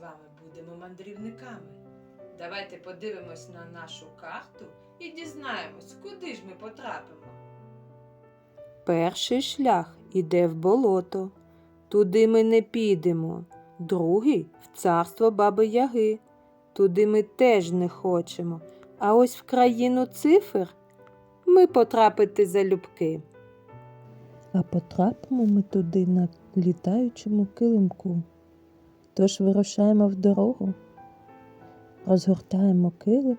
вами будемо мандрівниками. Давайте подивимось на нашу карту і дізнаємось, куди ж ми потрапимо. Перший шлях іде в болото. Туди ми не підемо. Другий в царство баби Яги. Туди ми теж не хочемо. А ось в країну цифр ми потрапити залюбки. А потрапимо ми туди на літаючому килимку. Тож вирушаємо в дорогу, розгортаємо килим.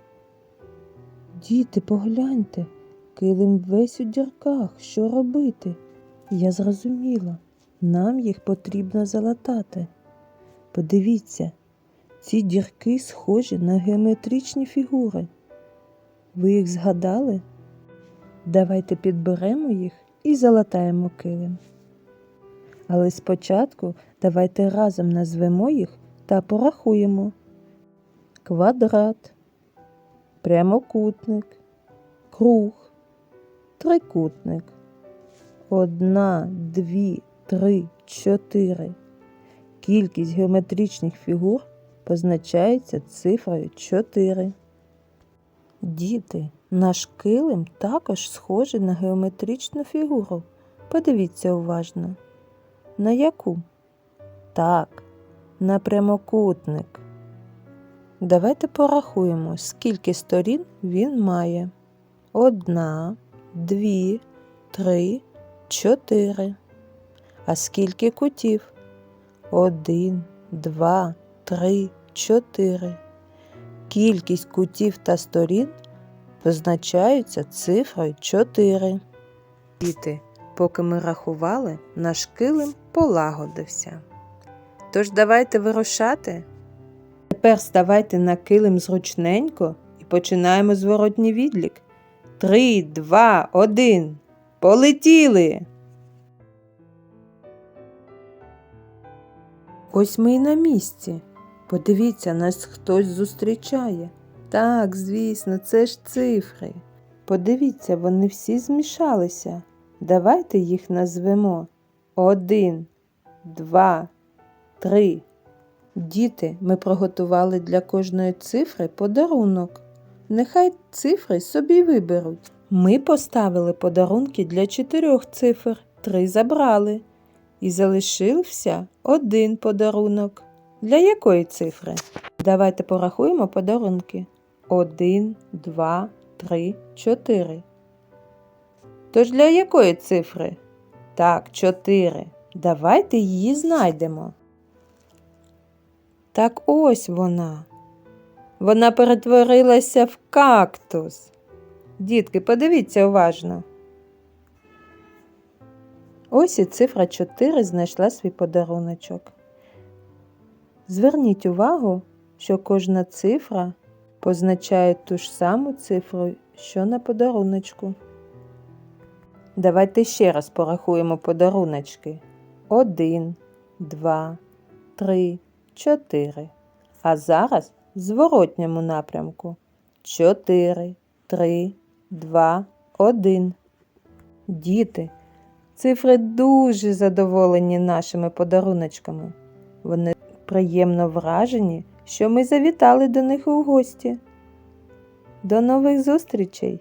Діти, погляньте, килим весь у дірках. Що робити? Я зрозуміла, нам їх потрібно залатати. Подивіться, ці дірки схожі на геометричні фігури. Ви їх згадали? Давайте підберемо їх і залатаємо килим. Але спочатку давайте разом назвемо їх та порахуємо. Квадрат, прямокутник, круг, трикутник. Одна, дві, три, чотири. Кількість геометричних фігур позначається цифрою 4. Діти, наш килим також схожий на геометричну фігуру. Подивіться уважно. На яку? Так, на прямокутник. Давайте порахуємо, скільки сторін він має. Одна, дві, три, чотири. А скільки кутів? Один, два, три, чотири. Кількість кутів та сторін позначаються цифрою 4. Діти, поки ми рахували, наш килим полагодився. Тож давайте вирушати. Тепер ставайте на килим зручненько і починаємо зворотній відлік. Три, два, один. Полетіли! Ось ми і на місці. Подивіться, нас хтось зустрічає. Так, звісно, це ж цифри. Подивіться, вони всі змішалися. Давайте їх назвемо. Один, два, три. Діти, ми приготували для кожної цифри подарунок. Нехай цифри собі виберуть. Ми поставили подарунки для чотирьох цифр, три забрали. І залишився один подарунок. Для якої цифри? Давайте порахуємо подарунки. Один, два, три, чотири. Тож для якої цифри? Так, чотири. Давайте її знайдемо. Так ось вона. Вона перетворилася в кактус. Дітки, подивіться уважно. Ось і цифра 4 знайшла свій подаруночок. Зверніть увагу, що кожна цифра позначає ту ж саму цифру, що на подаруночку. Давайте ще раз порахуємо подаруночки. Один, два, три, чотири. А зараз в зворотньому напрямку. Чотири, три, два, один. Діти, цифри дуже задоволені нашими подаруночками. Вони приємно вражені, що ми завітали до них у гості. До нових зустрічей!